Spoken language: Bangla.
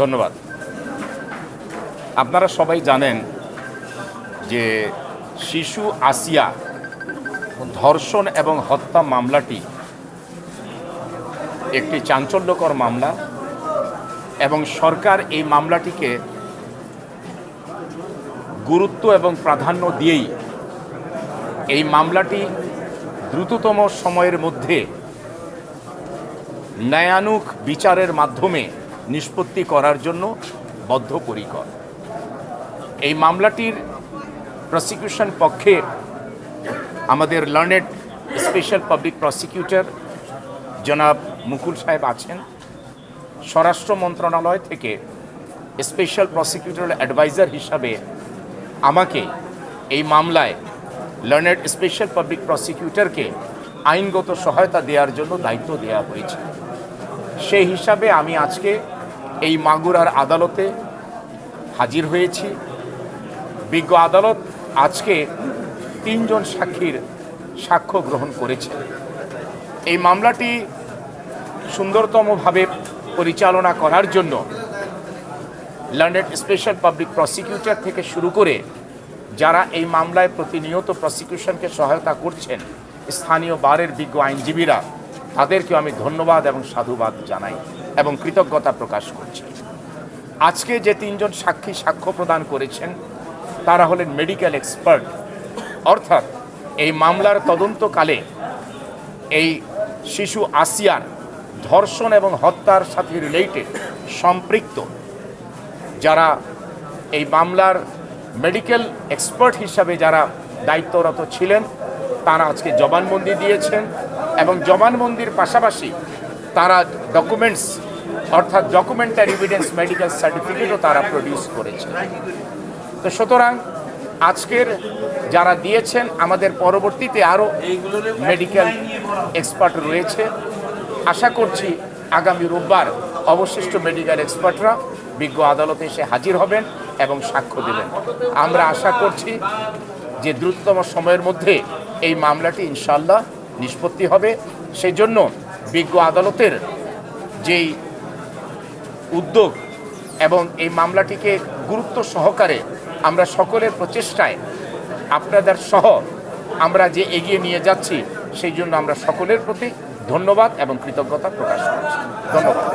ধন্যবাদ। আপনারা সবাই জানেন যে শিশু আসিয়া ধর্ষণ এবং হত্যা মামলাটি একটি চাঞ্চল্যকর মামলা এবং সরকার এই মামলাটিকে গুরুত্ব এবং প্রাধান্য দিয়েই এই মামলাটি দ্রুততম সময়ের মধ্যে ন্যায়ানুক বিচারের মাধ্যমে নিষ্পত্তি করার জন্য বদ্ধপরিকর। এই মামলাটির প্রসিকিউশন পক্ষে আমাদের লার্নেড স্পেশাল পাবলিক প্রসিকিউটর জনাব মুকুল সাহেব আছেন। স্বরাষ্ট্র মন্ত্রণালয় থেকে স্পেশাল প্রসিকিউটর অ্যাডভাইজার হিসাবে আমাকে এই মামলায় লার্নেড স্পেশাল পাবলিক প্রসিকিউটরকে আইনগত সহায়তা দেওয়ার জন্য দায়িত্ব দেওয়া হয়েছে। সেই হিসাবে আমি আজকে এই মাগুরার আদালতে হাজির হয়েছি। বিজ্ঞ আদালত আজকে তিনজন সাক্ষীর সাক্ষ্য গ্রহণ করেছে। এই মামলাটি সুন্দরতমভাবে পরিচালনা করার জন্য লন্ডন স্পেশাল পাবলিক প্রসিকিউটর থেকে শুরু করে যারা এই মামলায় প্রতিনিয়ত প্রসিকিউশনকে সহায়তা করছেন, স্থানীয় বারের বিজ্ঞ আইনজীবীরা তাদেরকেও আমি ধন্যবাদ এবং সাধুবাদ জানাই এবং কৃতজ্ঞতা প্রকাশ করছি। আজকে যে তিনজন সাক্ষী সাক্ষ্য প্রদান করেছেন, তারা হলেন মেডিকেল এক্সপার্ট অর্থাৎ এই মামলার তদন্তকালে এই শিশু আসিয়ার ধর্ষণ এবং হত্যার সাথে রিলেটেড সম্পৃক্ত, যারা এই মামলার মেডিকেল এক্সপার্ট হিসাবে যারা দায়িত্বরত ছিলেন তারা আজকে জবানবন্দি দিয়েছেন এবং জবানবন্দির পাশাপাশি তারা ডকুমেন্টস অর্থাৎ ডকুমেন্টারি এভিডেন্স মেডিকেল সার্টিফিকেটও তারা প্রডিউস করেছেন তো সুতরাং আজকের যারা দিয়েছেন, আমাদের পরবর্তীতে আরও মেডিকেল এক্সপার্ট রয়েছে। আশা করছি আগামী রোববার অবশিষ্ট মেডিকেল এক্সপার্টরা বিজ্ঞ আদালতে এসে হাজির হবেন এবং সাক্ষ্য দেবেন। আমরা আশা করছি যে দ্রুততম সময়ের মধ্যে এই মামলাটি ইনশাল্লাহ নিষ্পত্তি হবে। সেই জন্য বিজ্ঞ আদালতের যেই উদ্যোগ এবং এই মামলাটিকে গুরুত্ব সহকারে আমরা সকলের প্রচেষ্টায় আপনাদের সহ আমরা যে এগিয়ে নিয়ে যাচ্ছি, সেই জন্য আমরা সকলের প্রতি ধন্যবাদ এবং কৃতজ্ঞতা প্রকাশ করছি। ধন্যবাদ।